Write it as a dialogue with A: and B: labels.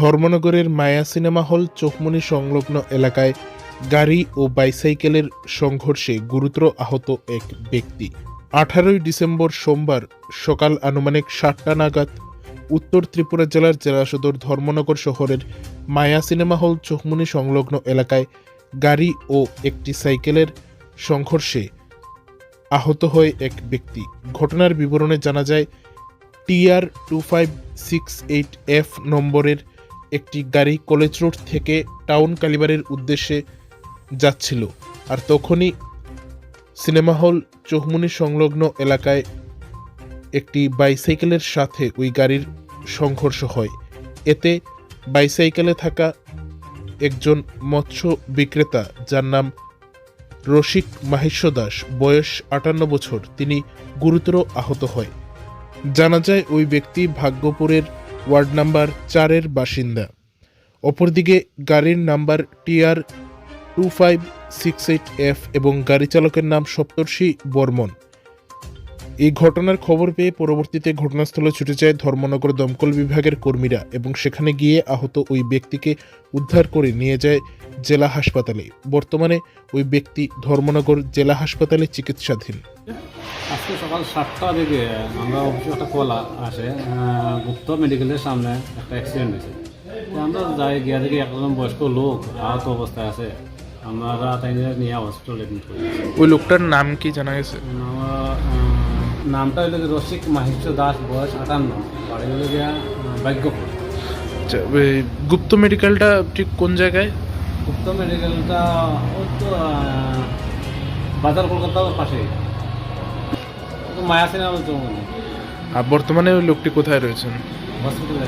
A: ধর্মনগরের মায়া cinema hall চোখমনি সংলগ্ন এলাকায় গাড়ি ও বাইসাইকেলের সংঘর্ষে গুরুতর আহত এক ব্যক্তি। আঠারোই ডিসেম্বর সোমবার সকাল আনুমানিক সাতটা নাগাদ উত্তর ত্রিপুরা জেলার জেলা সদর ধর্মনগর শহরের মায়া সিনেমা হল চোখমনি সংলগ্ন এলাকায় গাড়ি ও একটি সাইকেলের সংঘর্ষে আহত হয় এক ব্যক্তি। ঘটনার বিবরণে জানা যায়, TR two five six eight F নম্বরের একটি গাড়ি কলেজ রোড থেকে টাউন কালিবারের উদ্দেশ্যে যাচ্ছিল। আর তখনই সিনেমা হল চৌমুনি সংলগ্ন এলাকায় একটি বাইসাইকেলের সাথে ওই গাড়ির সংঘর্ষ হয়। এতে বাইসাইকেলে থাকা একজন মৎস্য বিক্রেতা যার নাম রসিক মাহেশ্ব দাস, বয়স আটান্ন বছর, তিনি গুরুতর আহত হয়। জানা যায়, ওই ব্যক্তি ভাগ্যপুরের ওয়ার্ড নাম্বার চারের বাসিন্দা। অপরদিকে গাড়ির number TR two five six eight F এবং গাড়ি চালকের নাম সপ্তর্ষি বর্মন। এই ঘটনার খবর পেয়ে পরবর্তীতে ঘটনাস্থলে ছুটে যায় ধর্মনগর দমকল বিভাগের কর্মীরা এবং সেখানে গিয়ে আহত ওই ব্যক্তিকে উদ্ধার করে নিয়ে যায় জেলা হাসপাতালে। বর্তমানে ওই ব্যক্তি ধর্মনগর জেলা হাসপাতালে চিকিৎসাধীন।
B: আজকে সকাল সাতটা দিকে আমরা অফিসে একটা কল আসে গুপ্ত মেডিকেলের সামনে একটা অ্যাক্সিডেন্ট হয়েছে। তো আমরা যাই গিয়া দেখি একজন বয়স্ক লোক আহত অবস্থায় আছে। আমরা তাই নিয়ে হসপিটাল
A: ওই লোকটার নাম কি জানা গেছে?
B: নামটা হইল রসিক মাহিষ্য দাস বয়স আটান্ন। বাড়ি হইল গিয়া ভাগ্যপুর।
A: আচ্ছা, গুপ্ত মেডিকেলটা ঠিক কোন জায়গায়?
B: গুপ্ত মেডিকেলটা ওই তো বাজার কলকাতার পাশে। তো মায়া সিনেমা
A: আর বর্তমানে ওই লোকটি কোথায় রয়েছেন?
B: হসপিটালে